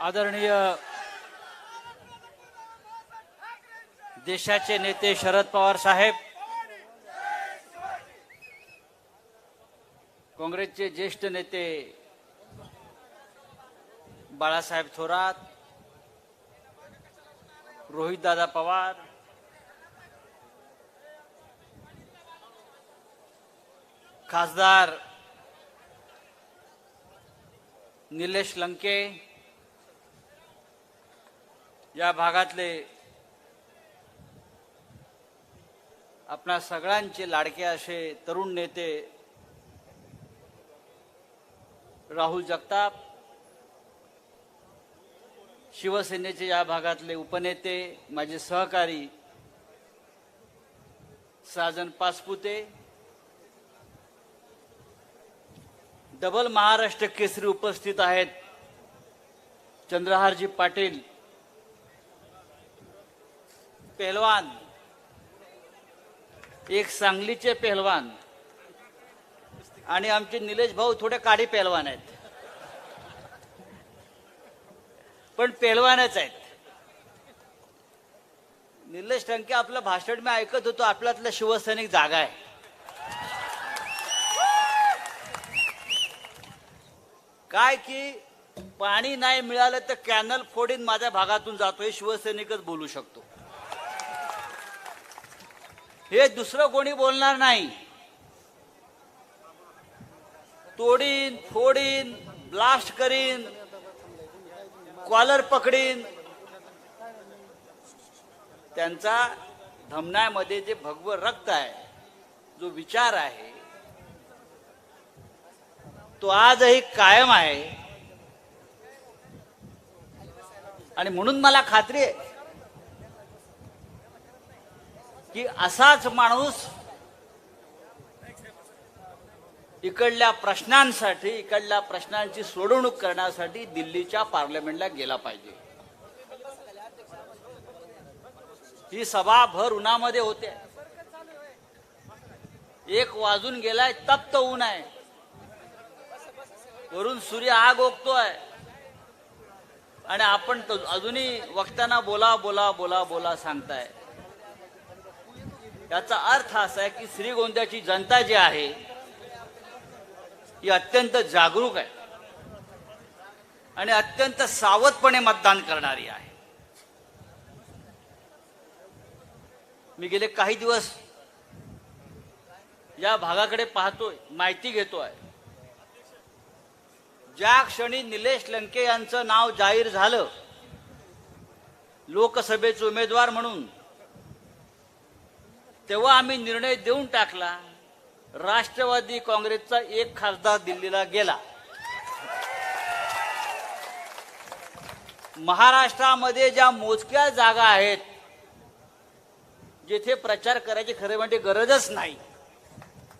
आदरणीय देशाचे नेते शरद पवार साहेब काँग्रेसचे ज्येष्ठ नेते बाळासाहेब थोरात रोहितदादा पवार खासदार निलेश लंके या भागातले आपणा सगळ्यांचे लाडके असे तरुण नेते राहुल जगताप शिवसेनेचे या भागातले उपनेते माझे सहकारी साजन पासपुते डबल महाराष्ट्र केसरी उपस्थित आहेत चंद्रहारजी पाटील पेहलवान। एक सांगलीचे पेहलवान। आणि आमचे निलेश भाऊ थोडे काडी पेहलवान आहेत। पण पेहलवानच आहेत। निलेश टंके आपलं भाषण मी ऐकत होतो आपल्यातलं शिवसैनिक जागा आहे। काय की पाणी नाही मिळालं तर कॅनल फोडीन माझ्या भागातून जातो हे शिवसैनिकच बोलू शकतो। हे दुसरं कोणी बोलणार नाही. तोडीन फोडीन ब्लास्ट करीन कॉलर पकडीन. त्यांचा धमनामध्ये जे भगव रक्त आहे जो विचार आहे तो आजही कायम आहे. आणि म्हणून मला खात्री आहे की असाच माणूस इकडल्या प्रश्नांसाठी इकडल्या प्रश्नांची सोडवणूक करण्यासाठी दिल्लीच्या पार्लमेंटला गेला पाहिजे. ही सभा भर उन्हामध्ये होते. एक वाजून गेलाय तप्त ऊन आहे. वरून सूर्य आग ओकतोय. आणि आपण अजूनही वक्त्यांना बोला बोला बोला बोला सांगताय. याचा अर्थ असा आहे की श्रीगोंद्याची जनता जी आहे ही अत्यंत जागरूक आहे आणि अत्यंत सावधपणे मतदान करणारी आहे. मी गेले काही दिवस या भागाकडे पाहतोय माहिती घेतोय. ज्या क्षणी निलेश लंके यांचं नाव जाहीर झालं लोकसभेचे उमेदवार म्हणून तेव्हा आम्ही निर्णय देऊन टाकला राष्ट्रवादी काँग्रेसचा एक खासदार दिल्लीला गेला. महाराष्ट्रामध्ये ज्या मोजक्या जागा आहेत जिथे प्रचार करायची खरे म्हणजे गरजच नाही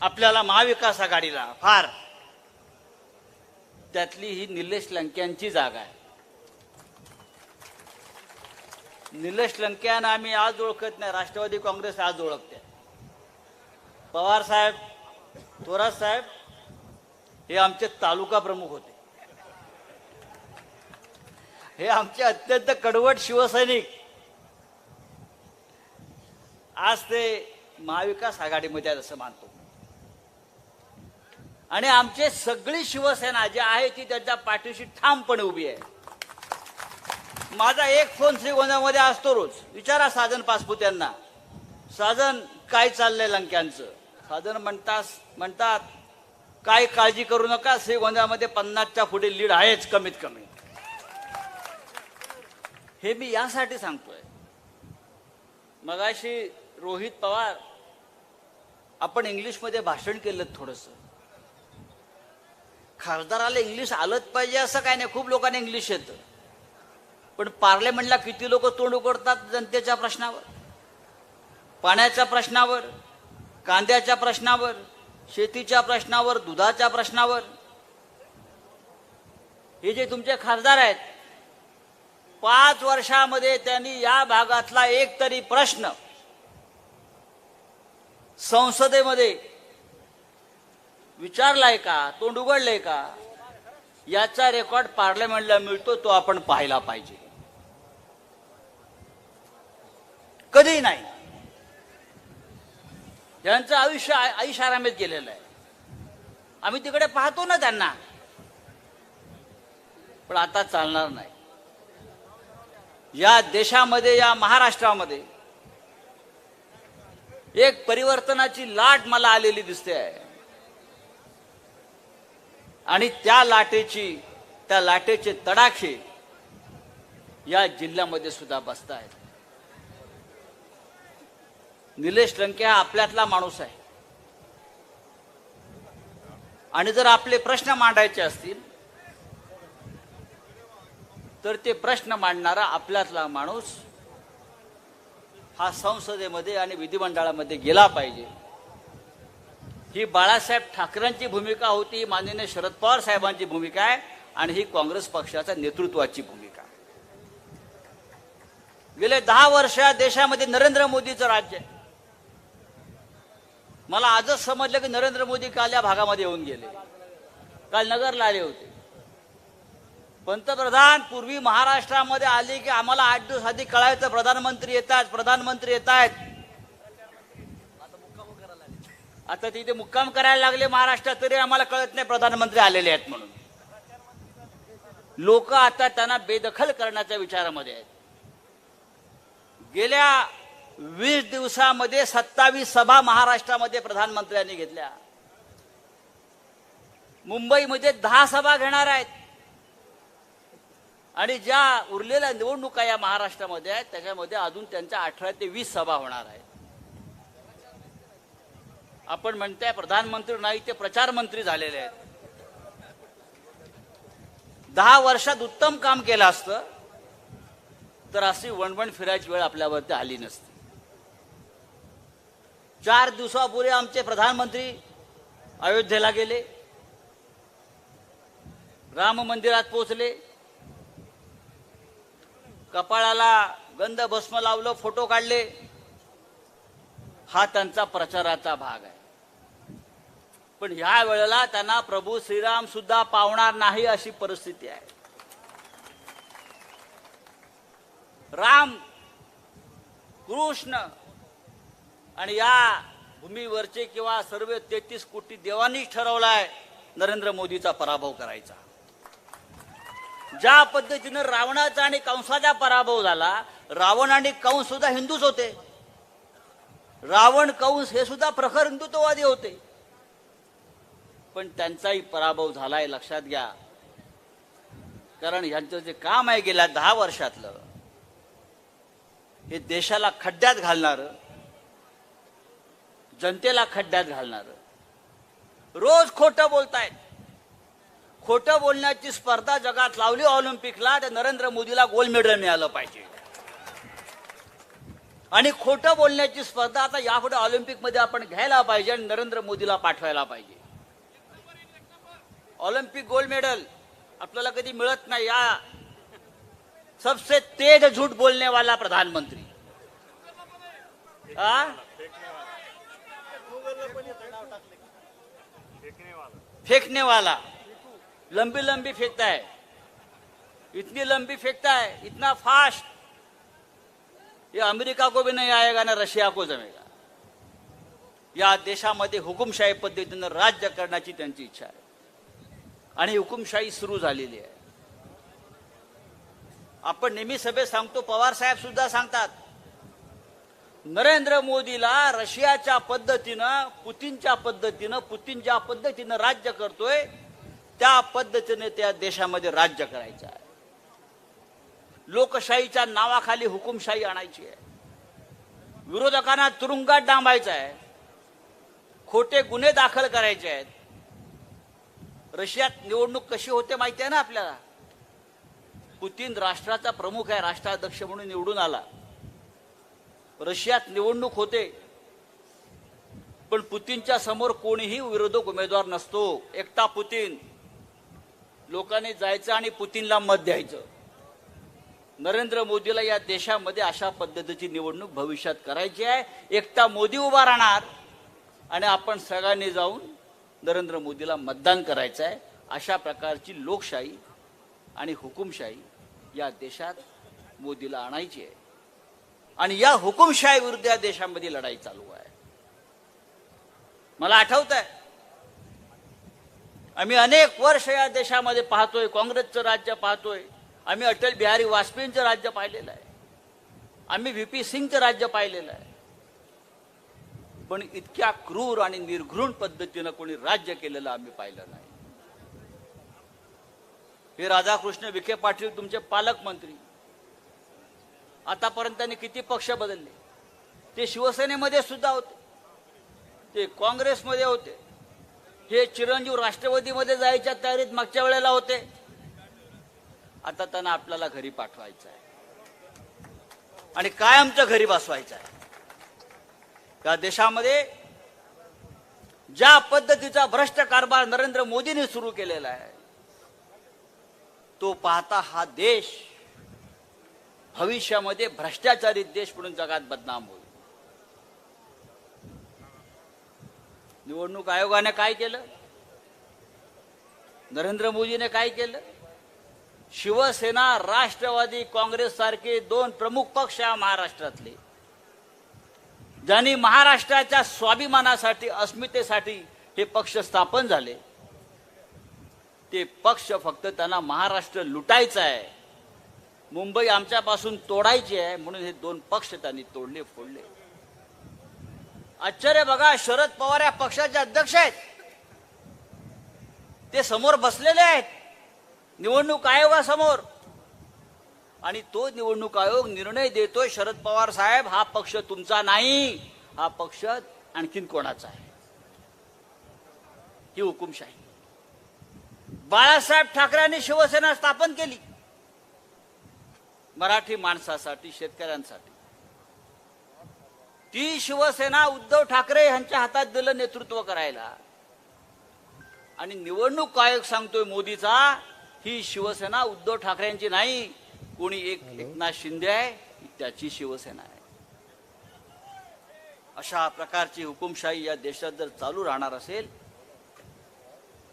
आपल्याला महाविकास आघाडीला फार. त्यातली ही निलेश लंक्यांची जागा आहे. निलेश लंक्यांना आम्ही आज ओळखत नाही राष्ट्रवादी काँग्रेस आज ओळखते. पवार साहेब थोरात साहेब हे आमचे तालुका प्रमुख होते. हे आमचे अत्यंत कडवट शिवसैनिक. आज ते महाविकास आघाडीमध्ये आहेत असं मानतो. आणि आमचे सगळी शिवसेना जी आहे ती त्यांच्या पाठीशी ठामपणे उभी आहे. माझा एक फोन श्रीगोंद्यामध्ये असतो रोज. विचारा साजन पासपूत यांना. साजन काय चाललंय लंक्यांचं? साजन म्हणतात म्हणतात काय काळजी करू नका श्रीगोंद्यामध्ये पन्नासच्या पुढे लीड आहेच कमीत कमी. हे मी यासाठी सांगतोय. मगाशी रोहित पवार आपण इंग्लिशमध्ये भाषण केलं थोडंसं. खासदाराला इंग्लिश आलंच पाहिजे असं काय नाही खूप लोकांना इंग्लिश येतं. पण पार्लमेंटला किती लोक तोंड उघडतात जनतेच्या प्रश्नावर? पाण्याच्या प्रश्नावर? कांद्याच्या प्रश्नावर शेतीच्या प्रश्नावर दुधाच्या प्रश्नावर. हे जे तुमचे खासदार आहेत पाच वर्षामध्ये त्यांनी या भागातला एक तरी प्रश्न संसदेमध्ये विचारलाय का तोंड उघडलंय का याचा रेकॉर्ड पार्लमेंटला मिळतो तो आपण पाहायला पाहिजे. कधी नाही. त्यांचं आयुष्य आयुष्य आरामेत गेलेलं आहे. आम्ही तिकडे पाहतो ना त्यांना. पण आता चालणार नाही. या देशामध्ये या महाराष्ट्रामध्ये एक परिवर्तनाची लाट मला आलेली दिसते. आहे आणि त्या लाटेची त्या लाटेचे तडाखे या जिल्ह्यामध्ये सुद्धा बसत आहेत निलेश लंके हा आपल्यातला माणूस आहे. आणि जर आपले प्रश्न मांडायचे असतील तर ते प्रश्न मांडणारा आपल्यातला माणूस हा संसदेमध्ये आणि विधिमंडळामध्ये गेला पाहिजे. ही बाळासाहेब ठाकरेंची भूमिका होती माननीय शरद पवार साहेबांची भूमिका आहे आणि ही काँग्रेस पक्षाच्या नेतृत्वाची भूमिका. गेले दहा वर्ष देशामध्ये नरेंद्र मोदीचं राज्य आहे. मला आजच समजलं की नरेंद्र मोदी काल या भागामध्ये येऊन गेले. काल नगरला आले होते. पंतप्रधान पूर्वी महाराष्ट्रामध्ये आले की आम्हाला आठ दिवस आधी कळायचं प्रधानमंत्री येतात प्रधानमंत्री येत आहेत आता तिथे मुक्काम करायला लागले महाराष्ट्रात तरी आम्हाला कळत नाही प्रधानमंत्री आलेले आहेत म्हणून. लोक आता त्यांना बेदखल करण्याच्या विचारामध्ये आहेत. गेल्या वीस दिवसामध्ये सत्तावीस सभा महाराष्ट्रामध्ये प्रधानमंत्र्यांनी घेतल्या. मुंबईमध्ये दहा सभा घेणार आहेत. आणि ज्या उरलेल्या निवडणुका या महाराष्ट्रामध्ये आहेत त्याच्यामध्ये अजून त्यांच्या अठरा ते वीस सभा होणार आहेत. आपण म्हणताय प्रधानमंत्री नाही ते प्रचार मंत्री झालेले आहेत. दहा वर्षात उत्तम काम केलं असतं तर अशी वणवण फिरायची वेळ आपल्यावरती आली नसती. चार दिवसापूर्वी आमचे प्रधानमंत्री अयोध्येला गेले. राम मंदिरात पोहोचले. कपाळाला गंध भस्म लावलं फोटो काढले. हा त्यांचा प्रचाराचा भाग आहे. पण ह्या वेळेला त्यांना प्रभू श्रीराम सुद्धा पावणार नाही अशी परिस्थिती आहे. राम कृष्ण आणि या भूमीवरचे किंवा सर्व तेहतीस कोटी देवांनीच ठरवलाय नरेंद्र मोदीचा पराभव करायचा. ज्या पद्धतीनं रावणाचा आणि कंसाचा पराभव झाला रावण आणि कंस सुद्धा हिंदूच होते. रावण कंस हे सुद्धा प्रखर हिंदुत्ववादी होते. पण त्यांचाही पराभव झालाय लक्षात घ्या. कारण यांचं जे काम आहे गेल्या दहा वर्षातलं हे देशाला खड्ड्यात घालणारं जनतेला खड्ड्यात घालणार. रोज खोटं बोलतायत. खोटं बोलण्याची स्पर्धा जगात लावली ऑलिम्पिकला तर नरेंद्र मोदीला गोल्ड मेडल मिळालं पाहिजे. आणि खोटं बोलण्याची स्पर्धा आता यापुढे ऑलिम्पिकमध्ये आपण घ्यायला पाहिजे आणि नरेंद्र मोदीला पाठवायला पाहिजे. ऑलिम्पिक गोल्ड मेडल आपल्याला कधी मिळत नाही. या सबसे तेज झूठ बोलने वाला प्रधानमंत्री. आ? फेंकने वाला लंबी लंबी फेंकता है इतनी लंबी फेंकता है इतना फास्ट ये अमेरिका को भी नहीं आएगा ना रशिया को जमेगा. या देशामध्ये हुकुमशाही पद्धतीनं राज्य करण्याची त्यांची इच्छा आहे. आणि हुकुमशाही सुरू झालेली आहे. आपण नेहमी सभेत सांगतो पवार साहेब सुद्धा सांगतात नरेंद्र मोदीला रशियाच्या पद्धतीनं पुतीनच्या पद्धतीनं पुतीन ज्या पद्धतीनं राज्य करतोय त्या पद्धतीने त्या देशामध्ये राज्य करायचं आहे. लोकशाहीच्या नावाखाली हुकुमशाही आणायची आहे. विरोधकांना तुरुंगात डांबायचं आहे. खोटे गुन्हे दाखल करायचे आहेत. रशियात निवडणूक कशी होते माहिती आहे ना आपल्याला? पुतीन राष्ट्राचा प्रमुख आहे राष्ट्राध्यक्ष म्हणून निवडून आला. रशियात निवडणूक होते. पण पुतीनच्या समोर कोणीही विरोधक उमेदवार नसतो. एकटा पुतीन. लोकांनी जायचं आणि पुतीनला मत द्यायचं. नरेंद्र मोदीला या देशामध्ये अशा पद्धतीची निवडणूक भविष्यात करायची आहे. एकटा मोदी उभा राहणार आणि आपण सगळ्यांनी जाऊन नरेंद्र मोदीला मतदान करायचं आहे. अशा प्रकारची लोकशाही आणि हुकुमशाही या देशात मोदीला आणायची आहे. आणि या हुकुमशाही विरुद्ध या देशामध्ये लढाई चालू आहे. मला आठवत आहे आम्ही अनेक वर्ष या देशामध्ये पाहतोय काँग्रेसचं राज्य पाहतोय आम्ही अटल बिहारी वाजपेयींचं राज्य पाहिलेलं आहे आम्ही व्ही पी सिंगचं राज्य पाहिलेलं आहे. पण इतक्या क्रूर आणि निर्घृण पद्धतीनं कोणी राज्य केलेलं आम्ही पाहिलं नाही. हे राधाकृष्ण विखे पाटील तुमचे पालकमंत्री आतापर्यंत त्यांनी किती पक्ष बदलले? ते शिवसेनेमध्ये सुद्धा होते. ते काँग्रेसमध्ये होते. हे चिरंजीव राष्ट्रवादीमध्ये जायच्या तयारीत मागच्या वेळेला होते. आता त्यांना आपल्याला घरी पाठवायचं आहे. आणि काय आमच्या घरी बसवायचं आहे? या देशामध्ये ज्या पद्धतीचा भ्रष्ट कारभार नरेंद्र मोदींनी सुरू केलेला आहे तो पाहता हा देश भविष्यामध्ये भ्रष्टाचारी देश म्हणून जगात बदनाम होईल. निवडणूक आयोगाने काय केलं? नरेंद्र मोदीने काय केलं? शिवसेना राष्ट्रवादी काँग्रेस सारखे दोन प्रमुख पक्ष या महाराष्ट्रातले. ज्यांनी महाराष्ट्राच्या स्वाभिमानासाठी अस्मितेसाठी हे पक्ष स्थापन झाले. ते पक्ष फक्त त्यांना महाराष्ट्र लुटायचा आहे. मुंबई आमच्यापासून तोडायची आहे म्हणून हे दोन पक्ष त्यांनी तोडले फोडले. आश्चर्य बघा शरद पवार या पक्षाचे अध्यक्ष आहेत. ते समोर बसलेले आहेत. निवडणूक आयोगासमोर. आणि तो निवडणूक आयोग निर्णय देतोय शरद पवार साहेब हा पक्ष तुमचा नाही हा पक्ष आणखीन कोणाचा आहे? ही हुकुमशाही. बाळासाहेब ठाकरेंनी शिवसेना स्थापन केली. मराठी माणसासाठी शेतकऱ्यांसाठी. ती शिवसेना उद्धव ठाकरे यांच्या हातात दिलं नेतृत्व करायला. आणि निवडणूक आयोग सांगतोय मोदीचा ही शिवसेना उद्धव ठाकरेंची नाही कोणी एक एकनाथ शिंदे आहे त्याची शिवसेना आहे. अशा प्रकारची हुकुमशाही या देशात जर चालू राहणार असेल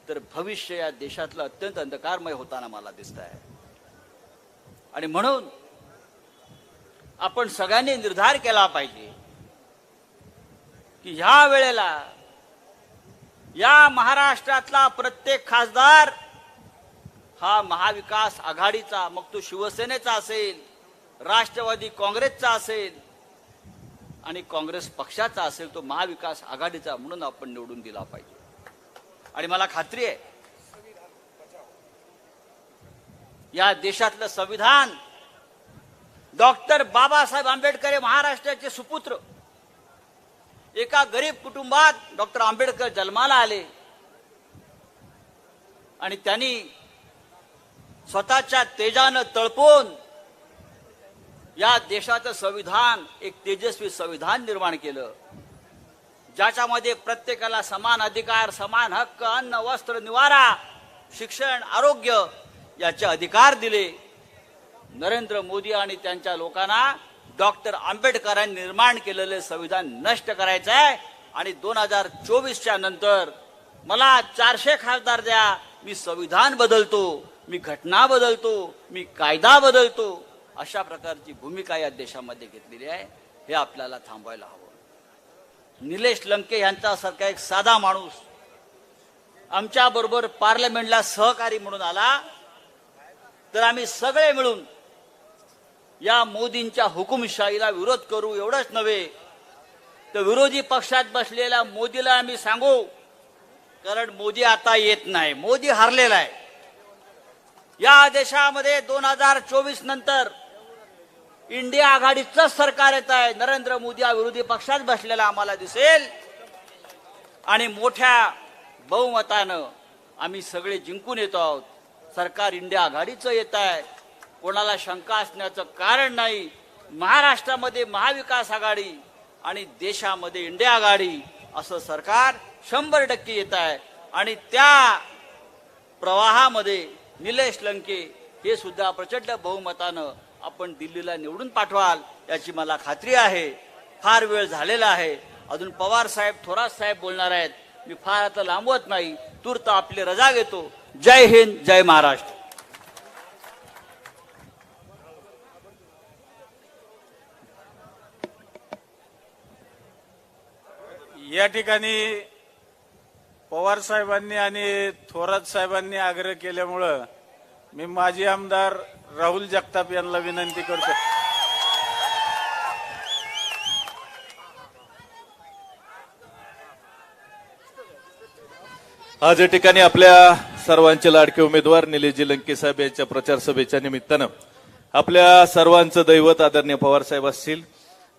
तर भविष्य या देशातलं अत्यंत अंधकारमय होताना मला दिसत आहे आणि म्हणून आपण सगळ्यांनी निर्धार केला पाहिजे की ह्या वेळेला या महाराष्ट्रातला प्रत्येक खासदार हा महाविकास आघाडीचा मग तो शिवसेनेचा असेल राष्ट्रवादी काँग्रेसचा असेल आणि काँग्रेस पक्षाचा असेल तो महाविकास आघाडीचा म्हणून आपण निवडून दिला पाहिजे. आणि मला खात्री आहे या देशातलं संविधान. डॉक्टर बाबासाहेब आंबेडकर हे महाराष्ट्राचे सुपुत्र. एका गरीब कुटुंबात डॉक्टर आंबेडकर जन्माला आले. आणि त्यांनी स्वतःच्या तेजानं तळपून या देशाचं संविधान एक तेजस्वी संविधान निर्माण केलं. ज्याच्यामध्ये प्रत्येकाला समान अधिकार समान हक्क अन्न वस्त्र निवारा शिक्षण आरोग्य याचे अधिकार दिले. नरेंद्र मोदी आणि त्यांच्या लोकांना डॉक्टर आंबेडकरांनी निर्माण केलेले संविधान नष्ट करायचं आहे आणि दोन हजार चोवीसच्या नंतर मला चारशे खासदार द्या. मी संविधान बदलतो मी घटना बदलतो मी कायदा बदलतो. अशा प्रकारची भूमिका या देशामध्ये घेतलेली आहे. हे आपल्याला थांबवायला हवं. निलेश लंके यांच्यासारखा एक साधा माणूस आमच्या बरोबर पार्लमेंटला सहकारी म्हणून आला. तर आम्ही सगळे मिळून या मोदींच्या हुकुमशाहीला विरोध करू एवढंच नव्हे. तर विरोधी पक्षात बसलेल्या मोदीला आम्ही सांगू कारण मोदी आता येत नाही. मोदी हारलेला आहे. या देशामध्ये दोन हजार चोवीस नंतर इंडिया आघाडीचं सरकार येत आहे. नरेंद्र मोदी हा विरोधी पक्षात बसलेला आम्हाला दिसेल. आणि मोठ्या बहुमतानं आम्ही सगळे जिंकून येतो आहोत. सरकार इंडिया आघाडीचं येत आहे. कोणाला शंका असण्याचं कारण नाही. महाराष्ट्रामध्ये महाविकास आघाडी आणि देशामध्ये इंडिया आघाडी असं सरकार शंभर टक्के येत आहे. आणि त्या प्रवाहामध्ये निलेश लंके हे सुद्धा प्रचंड बहुमतानं आपण दिल्लीला निवडून पाठवाल याची मला खात्री आहे. फार वेळ झालेला आहे. अजून पवार साहेब थोरात साहेब बोलणार आहेत. मी फार आता लांबवत नाही. तूर्त आपली रजा घेतो. जय हिंद जय महाराष्ट्र. या ठिकाणी पवार साहेबांनी आणि थोरात साहेबांनी आग्रह केल्यामुळं मी माजी आमदार राहुल जगताप यांना विनंती करतो. आज या ठिकाणी आपल्या सर्वांचे लाडके उमेदवार निलेशजी लंके साहेब यांच्या प्रचार सभेच्या निमित्तानं आपल्या सर्वांचं दैवत आदरणीय पवार साहेब असतील.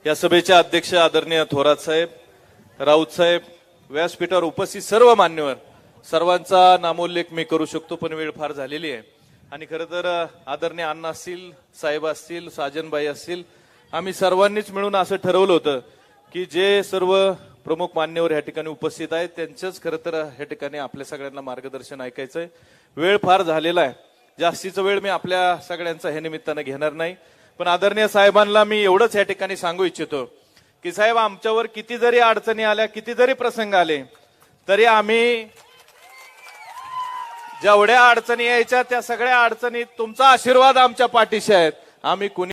या सभेचे अध्यक्ष आदरणीय थोरात साहेब राऊत साहेब व्यासपीठावर उपस्थित सर्व मान्यवर सर्वांचा नामोल्लेख मी करू शकतो पण वेळ फार झालेली आहे. आणि खरं तर आदरणीय अण्णा असतील साहेब असतील साजनबाई असतील आम्ही सर्वांनीच मिळून असं ठरवलं होतं की जे सर्व प्रमुख मान्यवर या ठिकाणी उपस्थित आहेत. त्यांचंच खरं तर या ठिकाणी आपल्या सगळ्यांना मार्गदर्शन ऐकायचंय. वेळ फार झालेला आहे. जास्तीचा वेळ मी आपल्या सगळ्यांचा हे निमित्तानं घेणार नाही. पण आदरणीय साहेबांना मी एवढंच या ठिकाणी सांगू इच्छितो की साहेब आमच्यावर किती जरी अडचणी आल्या किती जरी प्रसंग आले तरी आम्ही जेवढ्या अडचणी यायच्या त्या सगळ्या अडचणीत तुमचा आशीर्वाद आमच्या पाठीशी आहेत. आम्ही कुणी